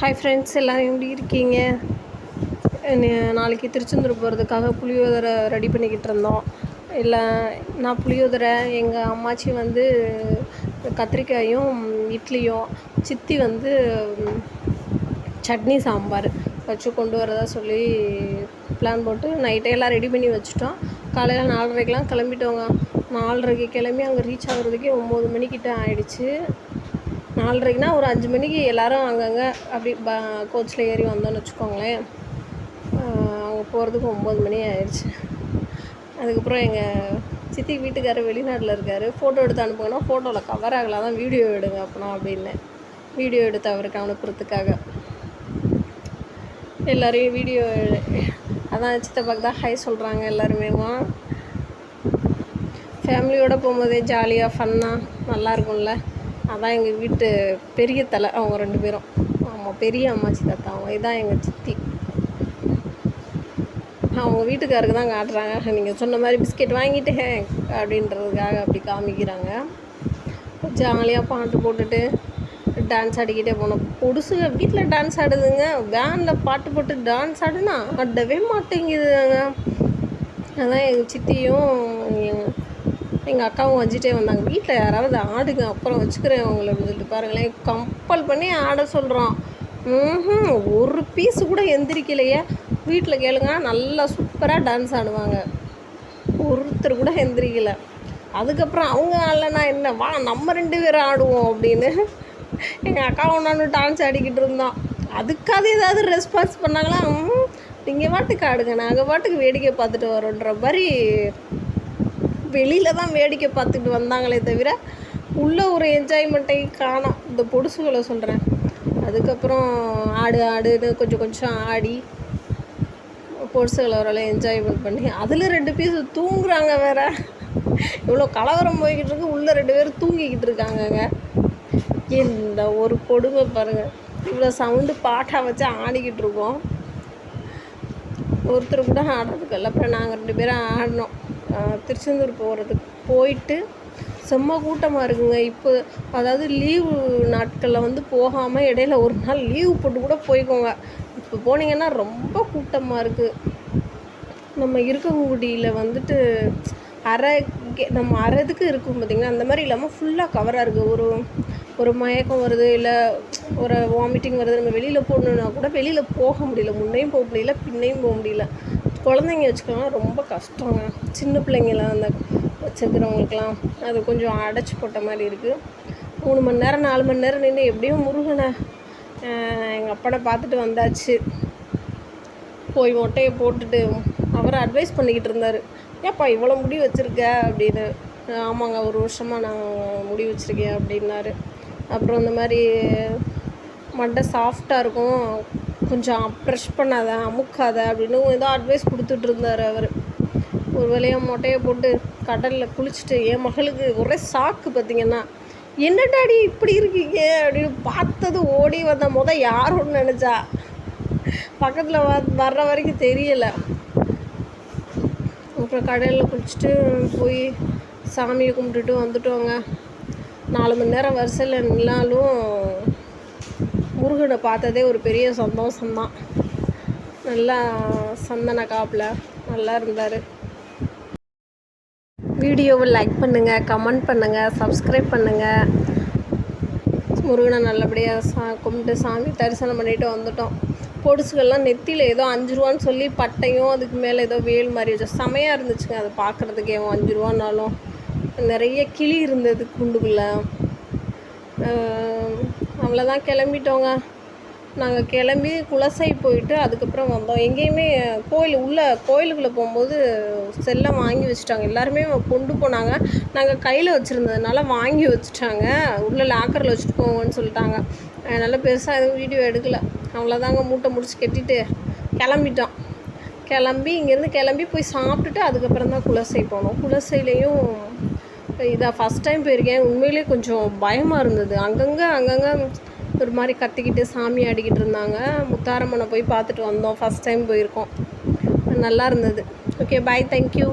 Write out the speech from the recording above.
Hi friends எல்லோரும் எப்படி இருக்கீங்க? நாளைக்கு திருச்செந்தூர் போகிறதுக்காக புளியோதரை ரெடி பண்ணிக்கிட்டு இருந்தோம். இல்லை நான் புளியோதரை எங்கள் அம்மாச்சி வந்து கத்திரிக்காயும் இட்லியும் சித்தி வந்து சட்னி சாம்பார் வச்சு கொண்டு வரதா சொல்லி பிளான் போட்டு நைட்டே எல்லாம் ரெடி பண்ணி வச்சுட்டோம். காலையில் நாலரைக்கெலாம் கிளம்பிட்டோங்க. நாலரைக்கு கிளம்பி அங்கே ரீச் ஆகுறதுக்கே ஒம்பது மணிக்கிட்ட ஆயிடுச்சு. நாலரைக்குனா ஒரு அஞ்சு மணிக்கு எல்லாரும் அங்கங்கே அப்படி ப கோச்சில் ஏறி வந்தோம்னு வச்சுக்கோங்களேன். அங்கே போகிறதுக்கு ஒம்பது மணி ஆயிடுச்சு அதுக்கப்புறம் எங்கள் சித்தி வீட்டுக்காரர் வெளிநாட்டில் இருக்கார். ஃபோட்டோ எடுத்து அனுப்புங்கன்னா ஃபோட்டோவில் கவர் ஆகலாம் தான் வீடியோ எடுங்க அப்போனா அப்படின்னு. வீடியோ எடுத்து அவருக்கு அனுப்புறதுக்காக. எல்லோரையும் வீடியோ அதான் சித்தப்பாக்கு தான் ஹை சொல்கிறாங்க எல்லாருமேமா ஃபேமிலியோடு போகும்போதே ஜாலியாக ஃபன்னாக நல்லா இருக்கும்ல. அதான் எங்கள் வீட்டு பெரிய தலை அவங்க ரெண்டு பேரும். ஆமாம் பெரிய அம்மாச்சி தாத்தா அவங்க இதான் எங்கள் சித்தி. அவங்க வீட்டுக்காருக்கு தான் காட்டுறாங்க. நீங்கள் சொன்ன மாதிரி பிஸ்கெட் வாங்கிட்டேன் அப்படின்றதுக்காக அப்படி காமிக்கிறாங்க. ஜாலியாக பாட்டு போட்டுட்டு டான்ஸ் ஆடிக்கிட்டே போனோம். பொடுசுங்க வீட்டில் டான்ஸ் ஆடுதுங்க. வேனில் பாட்டு போட்டு டான்ஸ் ஆடுனா ஆடவே மாட்டேங்குதுங்க. அதான் எங்கள் சித்தியும் எங்கள் எங்கள் அக்காவும் வச்சுட்டே வந்தாங்க. வீட்டில் யாராவது ஆடுங்க அப்புறம் வச்சுக்கிறேன் அவங்கள அப்படின்னு சொல்லிட்டு பாருங்களேன். கம்பல் பண்ணி ஆட சொல்கிறோம் ம் ஒரு பீஸ் கூட எந்திரிக்கலையே. வீட்டில் கேளுங்க நல்லா சூப்பராக டான்ஸ் ஆடுவாங்க. ஒருத்தர் கூட எந்திரிக்கல. அதுக்கப்புறம் அவங்க ஆடலைன்னா என்ன? வா நம்ம ரெண்டு பேரும் ஆடுவோம் அப்படின்னு. எங்கள் அக்காவும் நானும் டான்ஸ் ஆடிக்கிட்டு இருந்தோம். அதுக்காக ஏதாவது ரெஸ்பான்ஸ் பண்ணாங்களா? ம், நீங்கள் பாட்டுக்கு ஆடுங்க நாங்கள் பாட்டுக்கு வேடிக்கை பார்த்துட்டு வரோன்ற மாதிரி வெளியில் தான் வேடிக்கை பார்த்துட்டு வந்தாங்களே தவிர உள்ள ஒரு என்ஜாய்மெண்ட்டை காணோம். இந்த பொடுசுகளை சொல்கிறேன் அதுக்கப்புறம் ஆடு ஆடுன்னு கொஞ்சம் கொஞ்சம் ஆடி பொடுசுகளை ஓரளவு என்ஜாய்மெண்ட் பண்ணி அதில் ரெண்டு பீஸ் தூங்குறாங்க வேற. இவ்வளோ கலவரம் போய்கிட்டு இருக்கு. உள்ளே ரெண்டு பேரும் தூங்கிக்கிட்டு இருக்காங்கங்க. இந்த ஒரு கொடுமை பாருங்கள் இவ்வளோ சவுண்டு பாட்டாக வச்சு ஆடிக்கிட்டு இருக்கோம். ஒருத்தர் கூட ஆடுறதுக்கு இல்லை. அப்புறம் நாங்கள் ரெண்டு பேரும் ஆடினோம். திருச்செந்தூர் போகிறதுக்கு போயிட்டு செம்ம கூட்டமாக இருக்குங்க. இப்போ அதாவது லீவு நாட்களில் வந்து போகாமல் இடையில ஒரு நாள் லீவு போட்டு கூட போய்க்கோங்க. இப்போ போனீங்கன்னா ரொம்ப கூட்டமாக இருக்குது நம்ம இருக்கங்குடியில் வந்துட்டு அரை கே- நம்ம அரைதுக்கு இருக்கும் பார்த்திங்கன்னா அந்த மாதிரி இல்லாமல் ஃபுல்லாக கவராக இருக்குது ஒரு ஒரு மயக்கம் வருது இல்லை ஒரு வாமிட்டிங் வருது. நம்ம வெளியில் போகணுன்னா கூட வெளியில் போக முடியல. முன்னையும் போக முடியல பின்னையும் போக முடியல. குழந்தைங்க வச்சுக்கோங்க ரொம்ப கஷ்டங்க. சின்ன பிள்ளைங்களாம் அந்த வச்சுக்கிறவங்களுக்குலாம் அது கொஞ்சம் அடைச்சி போட்ட மாதிரி இருக்குது மூணு மணி நேரம் நாலு மணி நேரம் நின்று எப்படியும் முருகனை எங்கள் அப்பனை பார்த்துட்டு வந்தாச்சு. போய் மொட்டையை போட்டுட்டு அவரை அட்வைஸ் பண்ணிக்கிட்டு இருந்தார். ஏப்பா இவ்வளோ முடி வச்சுருக்க? அப்படின்னு. ஆமாங்க ஒரு வருஷமாக நான் முடி வச்சுருக்கேன் அப்படின்னாரு. அப்புறம் இந்த மாதிரி மண்டை சாஃப்டாக இருக்கும். கொஞ்சம் ப்ரெஷ் பண்ணாத அமுக்காத அப்படின்னு ஏதோ அட்வைஸ் கொடுத்துட்டு இருந்தார் அவர். ஒரு வேலையாக மொட்டையை போட்டு கடலில் குளிச்சுட்டு என் மகளுக்கு ஒரே சாக்கு பார்த்தீங்கன்னா என்ன டாடி இப்படி இருக்கீங்க? அப்படின்னு பார்த்தது ஓடி வந்த முத யாருன்னு நினச்சா? பக்கத்தில் வ வர்ற வரைக்கும் தெரியலை. அப்புறம் கடலில் குளிச்சுட்டு போய் சாமியை கும்பிட்டுட்டு வந்துட்டோங்க. நாலு மணி நேரம் வரிசையில் நின்னாலும் முருகனை பார்த்ததே ஒரு பெரிய சந்தோஷம்தான். நல்லா சந்தன காப்பில் நல்லா இருந்தார். வீடியோவை லைக் பண்ணுங்கள் கமெண்ட் பண்ணுங்கள் சப்ஸ்கிரைப் பண்ணுங்கள் முருகனை நல்லபடியாக சா கும்பிட்டு சாமி தரிசனம் பண்ணிட்டு வந்துட்டோம். பொடுசுகள்லாம் நெத்தியில் ஏதோ அஞ்சு ரூபான்னு சொல்லி பட்டையும் அதுக்கு மேலே ஏதோ வேல் மாதிரி வச்சு செமையாக இருந்துச்சுங்க அதை பார்க்குறதுக்கே. அஞ்சு ரூபானாலும் நிறைய கிளி இருந்தது குண்டுக்குள்ளே அவ்வளோதான் கிளம்பிட்டோங்க. நாங்கள் கிளம்பி குலசை போயிட்டு அதுக்கப்புறம் வந்தோம். எங்கேயுமே கோயில் உள்ள கோயிலுக்குள்ளே போகும்போது செல்லை வாங்கி வச்சுட்டாங்க. எல்லாருமே கொண்டு போனாங்க. நாங்கள் கையில் வச்சுருந்ததுனால வாங்கி வச்சுட்டாங்க. உள்ள லாக்கரில் வச்சுட்டு போங்கன்னு சொல்லிட்டாங்க. அதனால் பெருசாக எதுவும் வீடியோ எடுக்கலை. அவ்வளோதாங்க மூட்டை முடிச்சு கட்டிட்டு கிளம்பிட்டோம். கிளம்பி இங்கேருந்து கிளம்பி போய் சாப்பிட்டுட்டு அதுக்கப்புறம் தான் குலசை போனோம். குலசையிலையும் இதாக ஃபஸ்ட் டைம் போயிருக்கேன். உண்மையிலே கொஞ்சம் பயமாக இருந்தது. அங்கங்கே அங்கங்கே ஒரு மாதிரி கத்திக்கிட்டு சாமி ஆடிக்கிட்டு இருந்தாங்க. முத்தாரம்மனை போய் பார்த்துட்டு வந்தோம். ஃபஸ்ட் டைம் போயிருக்கோம். நல்லா இருந்தது. Okay bye thank you